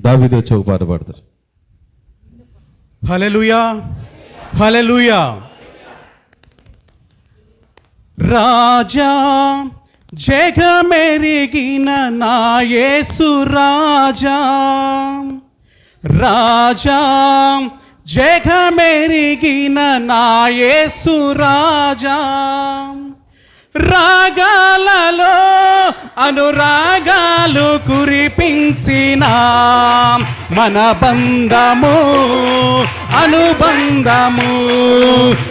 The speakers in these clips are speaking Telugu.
దావిది వచ్చి ఒక పాట పాడతారు. హలెలుయా హలెలుయా రాజా జగమెరిగిన నా యేసు రాజా. రాజా జగమెరిగిన నా యేసు రాజా. రాగాలలో అనురాగాలు కురిపించిన మన బంధము అనుబంధము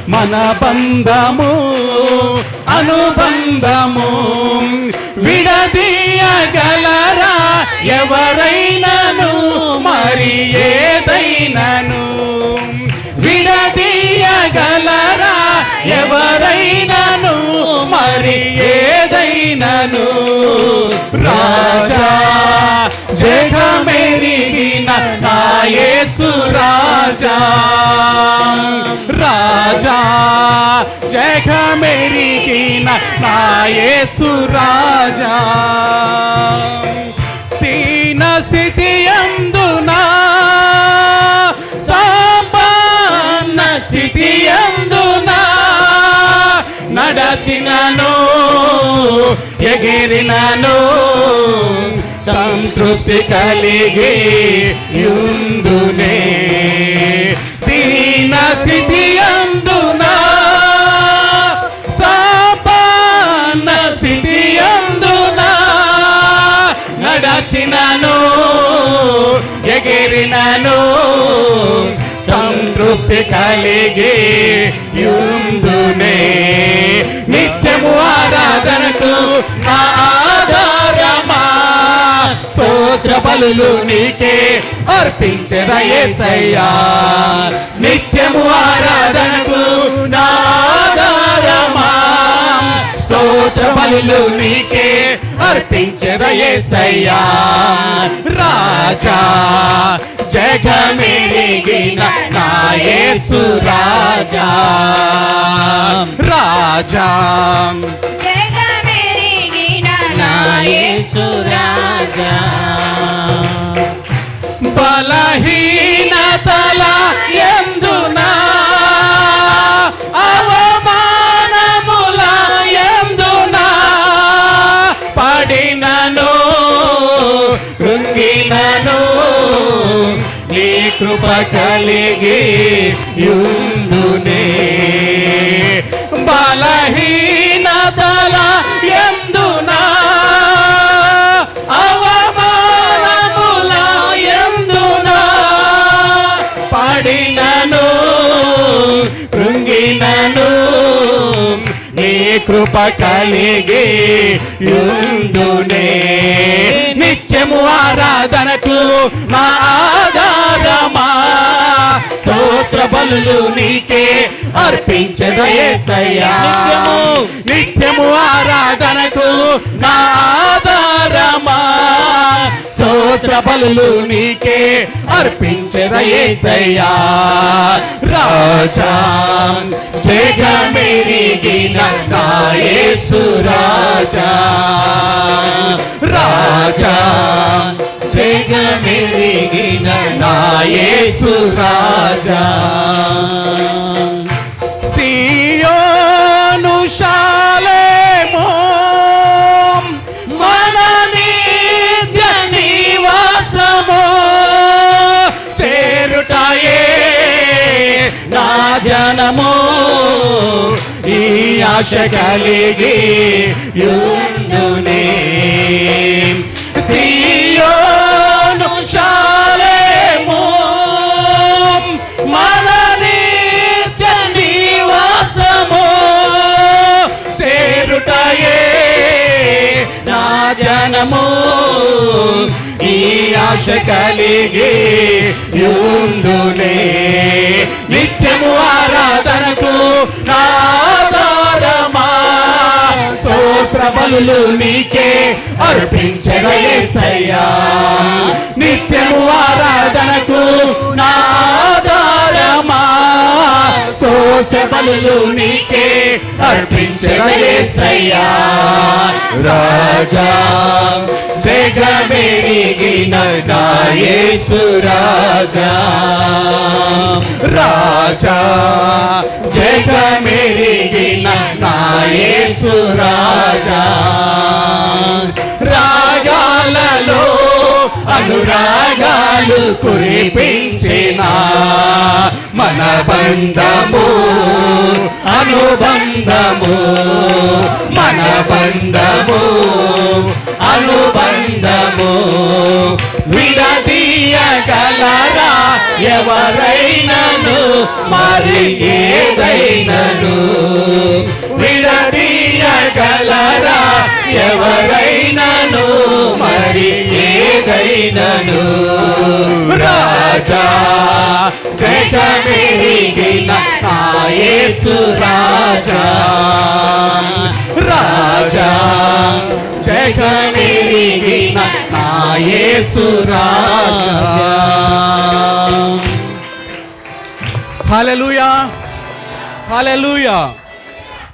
మన బంధము అనుబంధము. విడదీయగలరా ఎవరైనాను మరి ఏదైనాను? విడదీయగలరా ఎవరైనాను మరి ఏదైనను? యేసు రాజా రాజా జగమెరిగిన నా యేసు రాజా దీన స్థితి అందునా సంపన్న స్థితి అందునా నడచినను ఎగిరినను సంతృప్తి కలిగి యుందునే ఎగిరినను సంతృప్తి కలిగి యుందునే నిత్యము ఆరాధనకు నా ఆధారమా? స్తోత్ర బలులు నీకే అర్పించదయేసయ్యా నిత్యము ఆరాధనకు నా ఆధారమా? స్తోత్ర బలులు నీకే అర్పించదయేసయ్యా రాజా జగమెరిగిన నా యేసు రాజా. రాజా. జగమెరిగిన నా యేసు రాజా. బలహీనతల కృప కలిగి యుందునే బలహీనతల ఎందునా అవమానముల ఎందునా పడినను కృంగినను నీ కృప కలిగి యుందునే నిత్యము ఆరాధనకు మా బలులు నీకే అర్పించదయేసయ్యా నిత్యము ఆరాధనకు నా ఆధారమా. బలులు నీకే అర్పించదయేసయ్యా రాజా జగమెరిగిన నా యేసు రాజా. రాజా జగమెరిగిన నా యేసు రాజా. సియోను మన నిజ నివాసము చేరుటాయే నా జనము. ఈ ఆశ కలిగి యుందునే సియోను చేరుటయే నా జనము. ఈ ఆశ కలిగి యుందునే నిత్యము ఆరాధనకు నాదారమా ఆధారమా స్తోత్ర బలులు నీకే అర్పించగయేసయ్యా నిత్యము ఆరాధనకు నాదారమా ఆధారమా స్తోత్ర నీకే అర్పించయ్యా రాజా జగమెరిగిన నా రాజా. రాజా జగమెరిగిన నా రాజా. రాగాలలో అనురాగాలు కురిపించినా మన బంధము అనుబంధము మన బంధము అనుబంధము. విడదీయగలరా ఎవరైనను మరి ఏదైనను విడదీయగలరా ఎవరైనను మరి ఏదైనను రాజా. జగమెరిగిన యేసు రాజా. రాజా జగమెరిగిన యేసు రాజా హల్లెలూయా హల్లెలూయా